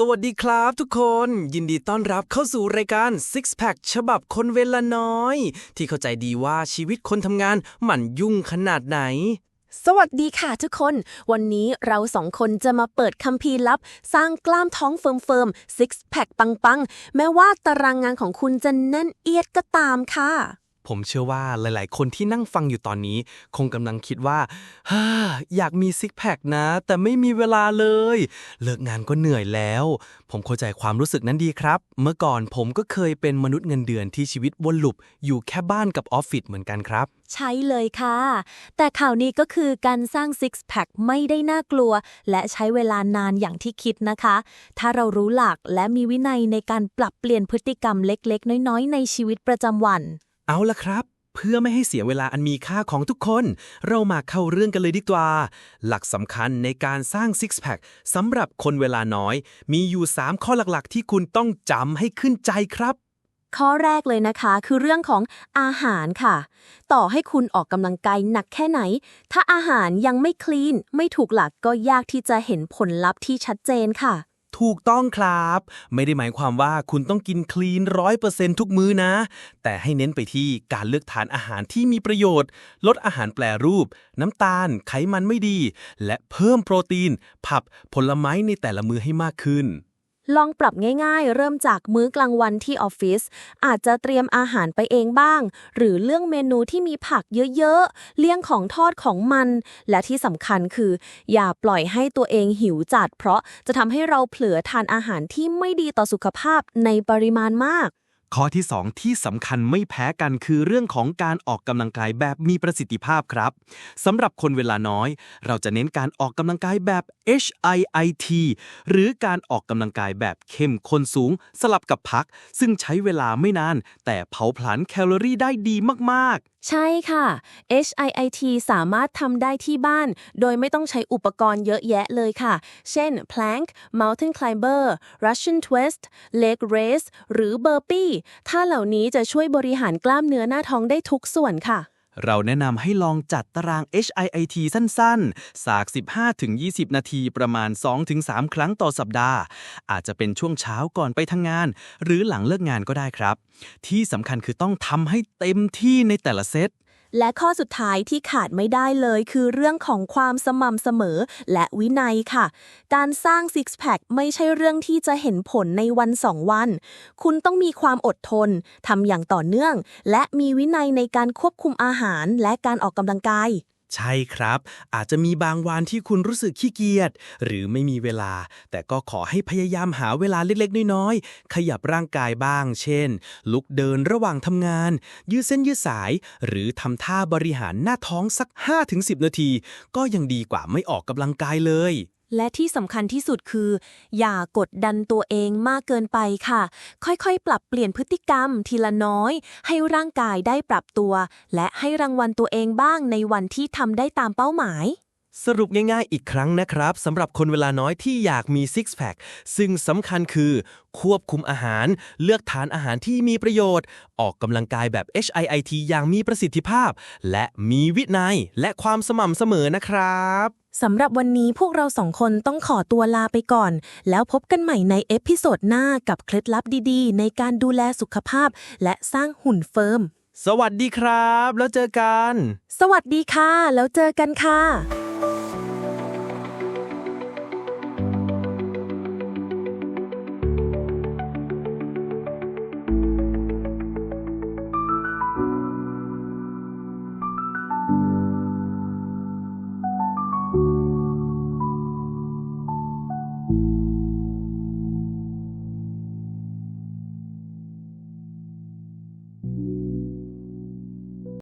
สวัสดีครับทุกคน ยินดีต้อนรับเข้าสู่รายการ Six Pack ฉบับคนเวลาน้อย ที่เข้าใจดีว่าชีวิตคนทำงานมันยุ่งขนาดไหน สวัสดีค่ะทุกคน วันนี้เราสองคนจะมาเปิดคัมภีร์ลับ สร้างกล้ามท้องเฟิร์มๆ six pack ปังๆ แม้ว่าตารางงานของคุณจะแน่นเอียดก็ตามค่ะ ผมเชื่อว่าหลายๆ คนที่นั่งฟังอยู่ตอนนี้ คงกำลังคิดว่าฮ่าอยากมีซิกแพคนะ แต่ไม่มีเวลาเลย เลิกงานก็เหนื่อยแล้ว ผมเข้าใจความรู้สึกนั้นดีครับ เมื่อก่อนผมก็เคยเป็นมนุษย์เงินเดือนที่ชีวิตวนลูปอยู่แค่บ้านกับออฟฟิศเหมือนกันครับ ใช่เลยค่ะ แต่ข่าวนี้ก็คือการสร้าง six pack ไม่ได้น่ากลัว และใช้เวลานานอย่างที่คิดนะคะ ถ้าเรารู้หลักและมีวินัยในการปรับเปลี่ยนพฤติกรรมเล็กๆ น้อยๆ ในชีวิตประจำวัน เอาละครับ เพื่อไม่ให้เสียเวลาอันมีค่าของทุกคน เรามาเข้าเรื่องกันเลยดีกว่า หลักสำคัญในการสร้าง Six Pack สำหรับคนเวลาน้อย มีอยู่ 3 ข้อหลักๆ ที่คุณต้องจำให้ขึ้นใจครับข้อแรกเลยนะคะคือเรื่องของอาหารค่ะ ต่อให้คุณออกกำลังกายหนักแค่ไหน ถ้าอาหารยังไม่คลีน ไม่ถูกหลักก็ยากที่จะเห็นผลลัพธ์ที่ชัดเจนค่ะ ถูกต้องครับ ไม่ได้หมายความว่าคุณต้องกินคลีนร้อยเปอร์เซ็นทุกมื้อนะ แต่ให้เน้นไปที่การเลือกทานอาหารที่มีประโยชน์ ลดอาหารแปรรูป น้ำตาล ไขมันไม่ดี และเพิ่มโปรตีน ผักผลไม้ในแต่ละมื้อให้มากขึ้น ลองปรับง่ายๆ เริ่มจากมื้อกลางวันที่ออฟฟิศอาจจะเตรียมอาหารไปเองบ้าง หรือเรื่องเมนูที่มีผักเยอะๆ เลี่ยงของทอดของมัน และที่สำคัญคือ อย่าปล่อยให้ตัวเองหิวจัด เพราะจะทำให้เราเผลอทานอาหารที่ไม่ดีต่อสุขภาพในปริมาณมาก ข้อที่ 2 ที่สำคัญไม่แพ้กันคือเรื่องของการออกกำลังกายแบบมีประสิทธิภาพครับสำหรับคนเวลาน้อย เราจะเน้นการออกกำลังกายแบบ HIIT หรือการออกกำลังกายแบบเข้มข้นสูง สลับกับพัก ซึ่งใช้เวลาไม่นาน แต่เผาผลาญแคลอรี่ได้ดีมากๆ ใช่ค่ะ HIIT สามารถทำได้ที่บ้าน โดยไม่ต้องใช้อุปกรณ์เยอะแยะเลยค่ะ เช่น plank mountain climber Russian twist leg raise หรือ burpee ท่าเหล่านี้จะช่วยบริหารกล้ามเนื้อหน้าท้องได้ทุกส่วนค่ะ เราแนะนำให้ลองจัดตาราง HIIT สั้นๆ สาก 15-20 นาทีประมาณ 2-3 ครั้งต่อสัปดาห์ อาจจะเป็นช่วงเช้าก่อนไปทำงาน หรือหลังเลิกงานก็ได้ครับ ที่สำคัญคือต้องทำให้เต็มที่ในแต่ละเซต และข้อสุดท้ายที่ขาดไม่ได้เลยคือเรื่องของความสม่ำเสมอและวินัยค่ะ การสร้างซิกแพคไม่ใช่เรื่องที่จะเห็นผลในวันสองวัน คุณต้องมีความอดทนทำอย่างต่อเนื่อง และมีวินัยในการควบคุมอาหารและการออกกำลังกาย ใช่ครับ อาจจะมีบางวันที่คุณรู้สึกขี้เกียจหรือไม่มีเวลา แต่ก็ขอให้พยายามหาเวลาเล็กๆ น้อยๆ ขยับร่างกายบ้าง เช่น ลุกเดินระหว่างทำงาน ยืดเส้นยืดสาย หรือทำท่าบริหารหน้าท้องสัก 5-10 นาที ก็ยังดีกว่าไม่ออกกำลังกายเลย และที่สำคัญที่สุดคือ อย่ากดดันตัวเองมากเกินไปค่ะ ค่อยๆ ปรับเปลี่ยนพฤติกรรมทีละน้อย ให้ร่างกายได้ปรับตัว และให้รางวัลตัวเองบ้างในวันที่ทำได้ตามเป้าหมาย สรุปง่ายๆอีกครั้งนะครับสำหรับคนเวลาน้อยที่อยากมี Six Pack ซึ่งสำคัญคือ ควบคุมอาหาร เลือกทานอาหารที่มีประโยชน์ ออกกำลังกายแบบ HIIT อย่างมีประสิทธิภาพ และมีวินัยและความสม่ำเสมอนะครับสำหรับวันนี้พวกเราสองคนต้องขอตัวลาไปก่อน แล้วพบกันใหม่ในเอพิโซดหน้ากับเคล็ดลับดีๆ ในการดูแลสุขภาพ และสร้างหุ่นเฟิร์ม สวัสดีครับ แล้วเจอกัน สวัสดีค่ะ แล้วเจอกันค่ะ you